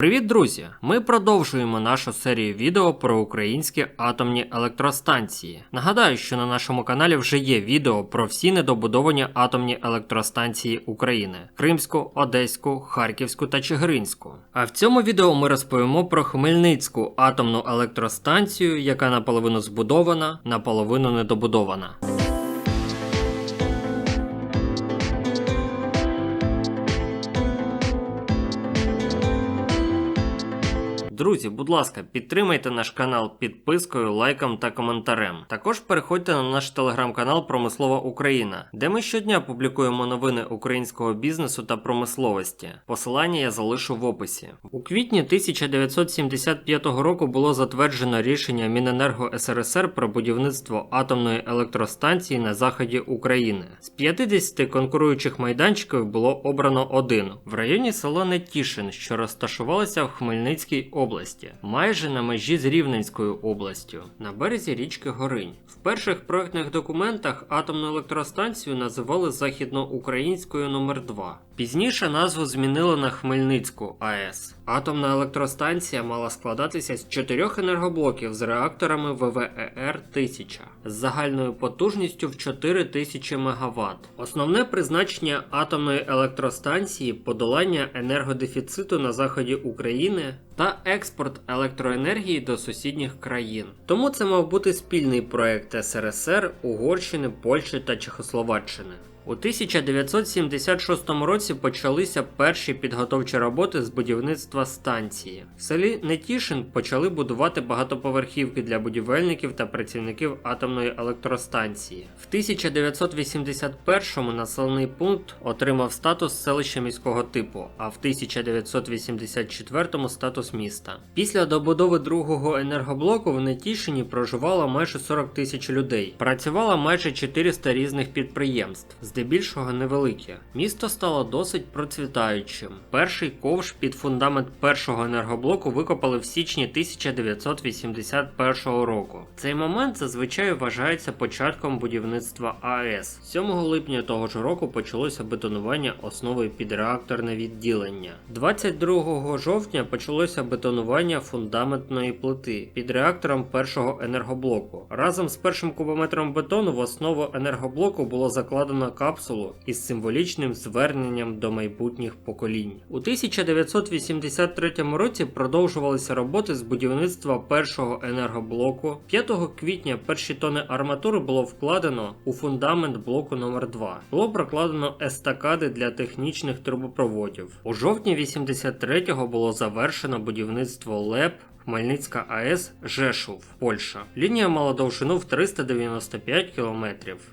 Привіт, друзі! Ми продовжуємо нашу серію відео про українські атомні електростанції. Нагадаю, що на нашому каналі вже є відео про всі недобудовані атомні електростанції України: Кримську, Одеську, Харківську та Чигиринську. А в цьому відео ми розповімо про Хмельницьку атомну електростанцію, яка наполовину збудована, наполовину недобудована. Друзі, будь ласка, підтримайте наш канал підпискою, лайком та коментарем. Також переходьте на наш телеграм-канал Промислова Україна, де ми щодня публікуємо новини українського бізнесу та промисловості. Посилання я залишу в описі. У квітні 1975 року було затверджено рішення Міненерго СРСР про будівництво атомної електростанції на заході України. З 50 конкуруючих майданчиків було обрано один в районі села Нетішин, що розташувалося в Хмельницькій області, майже на межі з Рівненською областю, на березі річки Горинь. В перших проектних документах атомну електростанцію називали Західноукраїнською номер 2 Пізніше назву змінили на Хмельницьку АЕС. Атомна електростанція мала складатися з чотирьох енергоблоків з реакторами ВВЕР 1000 з загальною потужністю в 4000 МВт. Основне призначення атомної електростанції подолання енергодефіциту на заході України та експорт електроенергії до сусідніх країн. Тому це мав бути спільний проект СРСР, Угорщини, Польщі та Чехословаччини. У 1976 році почалися перші підготовчі роботи з будівництва станції. В селі Нетішин почали будувати багатоповерхівки для будівельників та працівників атомної електростанції. В 1981-му населений пункт отримав статус селища міського типу, а в 1984-му статус міста. Після добудови другого енергоблоку в Нетішині проживало майже 40 тисяч людей. Працювало майже 400 різних підприємств здебільшого невелике. Місто стало досить процвітаючим. Перший ковш під фундамент першого енергоблоку викопали в січні 1981 року. Цей момент зазвичай вважається початком будівництва АЕС. 7 липня того ж року почалося бетонування основи під реакторне відділення. 22 жовтня почалося бетонування фундаментної плити під реактором першого енергоблоку. Разом з першим кубометром бетону в основу енергоблоку було закладено капсулу із символічним зверненням до майбутніх поколінь. У 1983 році продовжувалися роботи з будівництва першого енергоблоку. 5 квітня перші тони арматури було вкладено у фундамент блоку номер 2 Було прокладено естакади для технічних трубопроводів. У жовтні 83-го було завершено будівництво ЛЕП Хмельницька АЕС Жешув, Польща. Лінія мала довжину в 395 км,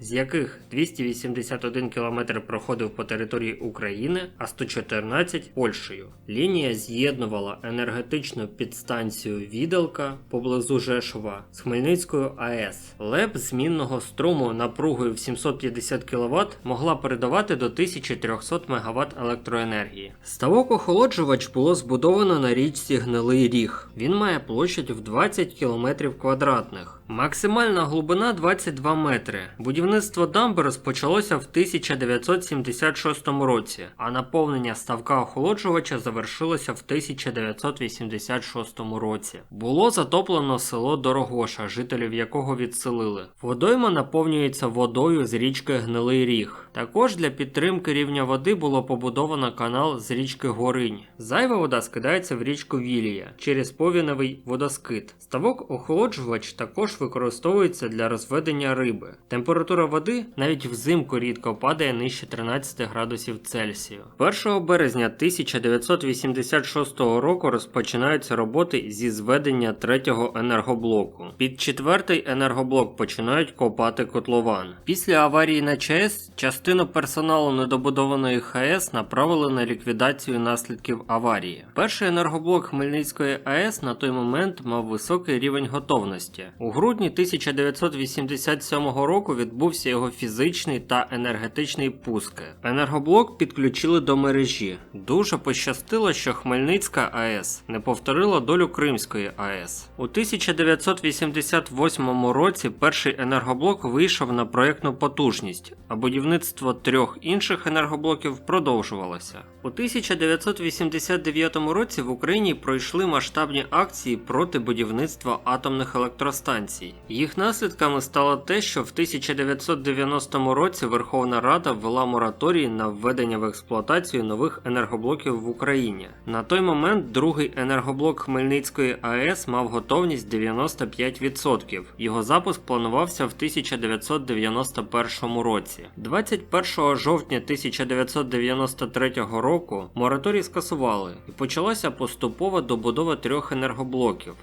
з яких 281 км проходив по території України, а 114 Польщею. Лінія з'єднувала енергетичну підстанцію Віделка поблизу Жешова з Хмельницькою АЕС. ЛЕП змінного струму напругою в 750 кВт могла передавати до 1300 МВт електроенергії. Ставок охолоджувач було збудовано на річці Гнилий Ріг. Він має площадь в 20 км квадратних. Максимальна глибина 22 метри. Будівництво дамби розпочалося в 1976 році, а наповнення ставка охолоджувача завершилося в 1986 році. Було затоплено село Дорогоша, жителів якого відселили. Водойма наповнюється водою з річки Гнилий Ріг. Також для підтримки рівня води було побудовано канал з річки Горинь. Зайва вода скидається в річку Вілія через повіневий водоскид. Ставок охолоджувач також використовується для розведення риби. Температура води навіть взимку рідко падає нижче 13 градусів Цельсію. 1 березня 1986 року розпочинаються роботи зі зведення третього енергоблоку. Під четвертий енергоблок починають копати котлован. Після аварії на ЧАЕС частину персоналу недобудованої ХАЕС направили на ліквідацію наслідків аварії. Перший енергоблок Хмельницької АЕС на той момент мав високий рівень готовності. У грудні 1987 року відбувся його фізичний та енергетичний пуски. Енергоблок підключили до мережі. Дуже пощастило, що Хмельницька АЕС не повторила долю Кримської АЕС. У 1988 році перший енергоблок вийшов на проєктну потужність, а будівництво трьох інших енергоблоків продовжувалося. У 1989 році в Україні пройшли масштабні акції проти будівництва атомних електростанцій. Їх наслідками стало те, що в 1990 році Верховна Рада ввела мораторій на введення в експлуатацію нових енергоблоків в Україні. На той момент другий енергоблок Хмельницької АЕС мав готовність 95%. Його запуск планувався в 1991 році. 21 жовтня 1993 року мораторій скасували і почалася поступова добудова трьох енергоблоків.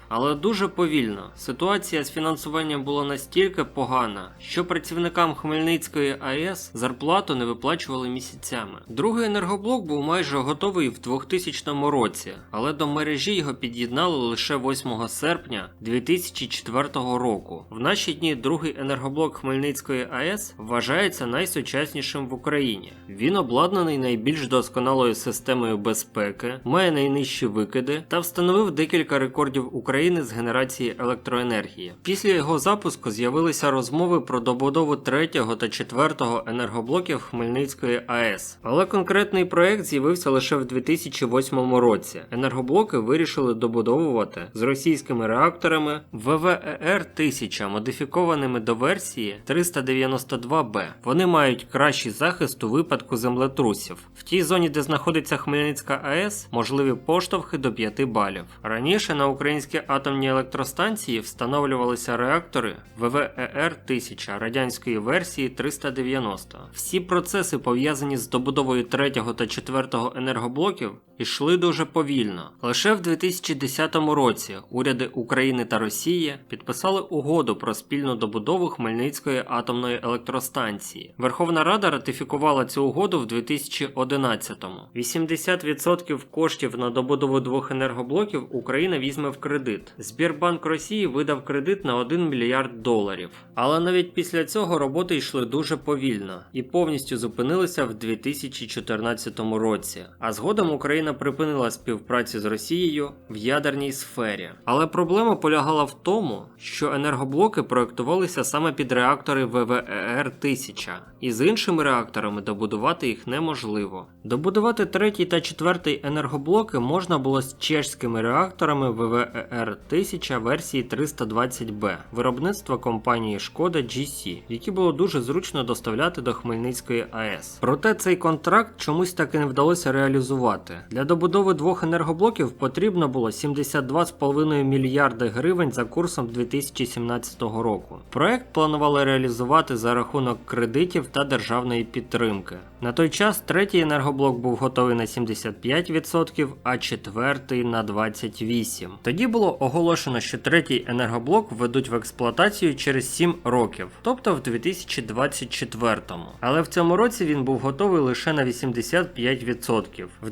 Але дуже повільно. Ситуація з фінансуванням була настільки погана, що працівникам Хмельницької АЕС зарплату не виплачували місяцями. Другий енергоблок був майже готовий в 2000 році, але до мережі його під'єднали лише 8 серпня 2004 року. В наші дні другий енергоблок Хмельницької АЕС вважається найсучаснішим в Україні. Він обладнаний найбільш досконалою системою безпеки, має найнижчі викиди та встановив декілька рекордів України з генерації електроенергії. Після його запуску з'явилися розмови про добудову третього та четвертого енергоблоків Хмельницької АЕС. Але конкретний проект з'явився лише в 2008 році. Енергоблоки вирішили добудовувати з російськими реакторами ВВЕР 1000, модифікованими до версії 392Б. Вони мають кращий захист у випадку землетрусів. В тій зоні, де знаходиться Хмельницька АЕС, можливі поштовхи до 5 балів. Раніше на українські атомні електростанції встановлювалися реактори ВВЕР 1000 радянської версії 390. Всі процеси, пов'язані з добудовою третього та четвертого енергоблоків, йшли дуже повільно. Лише в 2010 році уряди України та Росії підписали угоду про спільну добудову Хмельницької атомної електростанції. Верховна Рада ратифікувала цю угоду в 2011-му. 80% коштів на добудову двох енергоблоків Україна візьме в кредит. Збірбанк Росії видав кредит на 1 мільярд доларів. Але навіть після цього роботи йшли дуже повільно і повністю зупинилися в 2014 році. А згодом Україна припинила співпрацю з Росією в ядерній сфері. Але проблема полягала в тому, що енергоблоки проектувалися саме під реактори ВВЕР 1000, і з іншими реакторами добудувати їх неможливо. Добудувати третій та четвертий енергоблоки можна було з чешськими реакторами ВВЕР 1000 версії 320Б виробництва компанії Шкода GC, які було дуже зручно доставляти до Хмельницької АЕС. Проте цей контракт чомусь так і не вдалося реалізувати. Для добудови двох енергоблоків потрібно було 72,5 мільярди гривень за курсом 2017 року. Проект планували реалізувати за рахунок кредитів та державної підтримки. На той час третій енергоблок був готовий на 75%, а четвертий на 28%. Тоді було оголошено, що третій енергоблок введуть в експлуатацію через 7 років, тобто в 2024. Але в цьому році він був готовий лише на 85%. В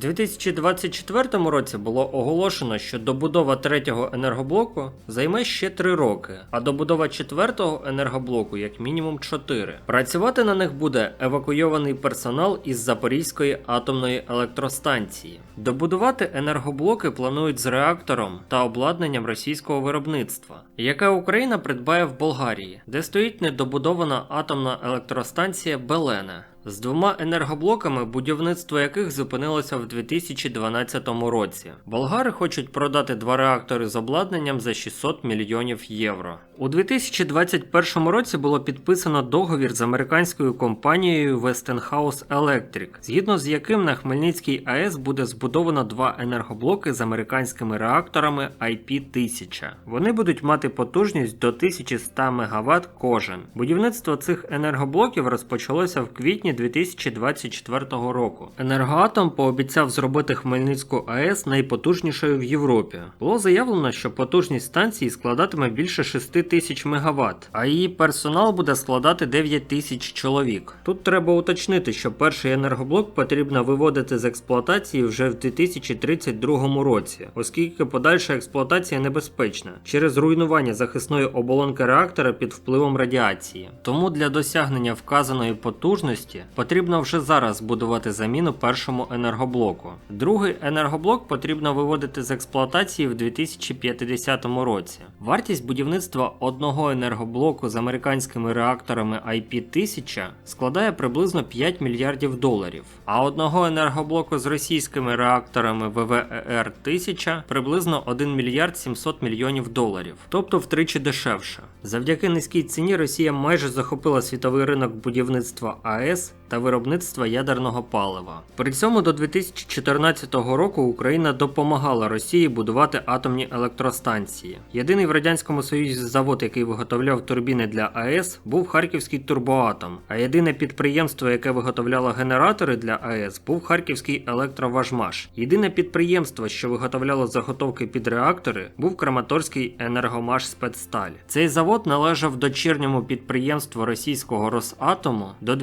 2024 році було оголошено, що добудова третього енергоблоку займе ще 3 роки, а добудова четвертого енергоблоку як мінімум 4. Працювати на них буде евакуйований персонал із Запорізької атомної електростанції. Добудувати енергоблоки планують з реактором та обладнанням російського виробництва, яке Україна придбає в Болгарії, де стоїть недобудована атомна електростанція Белене. З двома енергоблоками, будівництво яких зупинилося в 2012 році. Болгари хочуть продати два реактори з обладнанням за 600 мільйонів євро. У 2021 році було підписано договір з американською компанією Westinghouse Electric, згідно з яким на Хмельницькій АЕС буде збудовано два енергоблоки з американськими реакторами IP-1000. Вони будуть мати потужність до 1100 МВт кожен. Будівництво цих енергоблоків розпочалося в квітні липні 2024 року. Енергоатом пообіцяв зробити Хмельницьку АЕС найпотужнішою в Європі. Було заявлено, що потужність станції складатиме більше 6 тисяч МВт, а її персонал буде складати 9 тисяч чоловік. Тут треба уточнити, що перший енергоблок потрібно виводити з експлуатації вже в 2032 році, оскільки подальша експлуатація небезпечна через руйнування захисної оболонки реактора під впливом радіації. Тому для досягнення вказаної потужності потрібно вже зараз будувати заміну першому енергоблоку. Другий енергоблок потрібно виводити з експлуатації в 2050 році. Вартість будівництва одного енергоблоку з американськими реакторами IP-1000 складає приблизно 5 мільярдів доларів, а одного енергоблоку з російськими реакторами ВВЕР 1000 приблизно 1 мільярд 700 мільйонів доларів, тобто втричі дешевше. Завдяки низькій ціні Росія майже захопила світовий ринок будівництва АЕС та виробництва ядерного палива. При цьому до 2014 року Україна допомагала Росії будувати атомні електростанції. Єдиний в радянському союзі завод, який виготовляв турбіни для АЕС, був Харківський турбоатом. А єдине підприємство, яке виготовляло генератори для АЕС, був Харківський електроважмаш. Єдине підприємство, що виготовляло заготовки під реактори, був Краматорський енергомаш Спецсталь. Цей завод належав дочірньому підприємству російського Росатому до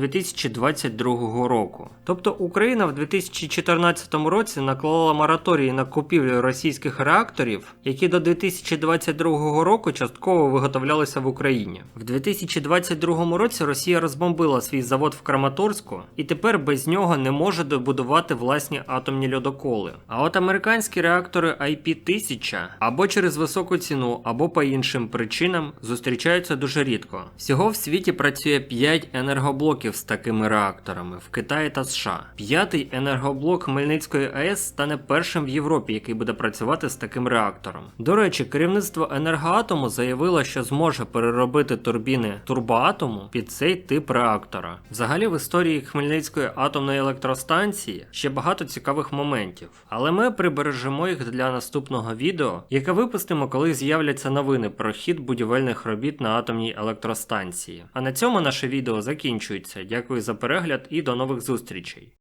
2022 року. Тобто Україна в 2014 році наклала мораторій на купівлю російських реакторів, які до 2022 року частково виготовлялися в Україні. В 2022 році Росія розбомбила свій завод в Краматорську і тепер без нього не може добудувати власні атомні льодоколи. А от американські реактори IP-1000 або через високу ціну, або по іншим причинам зустрічаються дуже рідко. Всього в світі працює 5 енергоблоків з такими реакторами в Китаї та США. П'ятий енергоблок Хмельницької АЕС стане першим в Європі, який буде працювати з таким реактором. До речі, керівництво енергоатому заявило, що зможе переробити турбіни турбоатому під цей тип реактора. Взагалі, в історії Хмельницької атомної електростанції ще багато цікавих моментів, але ми прибережемо їх для наступного відео, яке випустимо, коли з'являться новини про хід будівельних робіт на атомній електростанції. А на цьому наше відео закінчується. Дякую за перегляд і до нових зустрічей.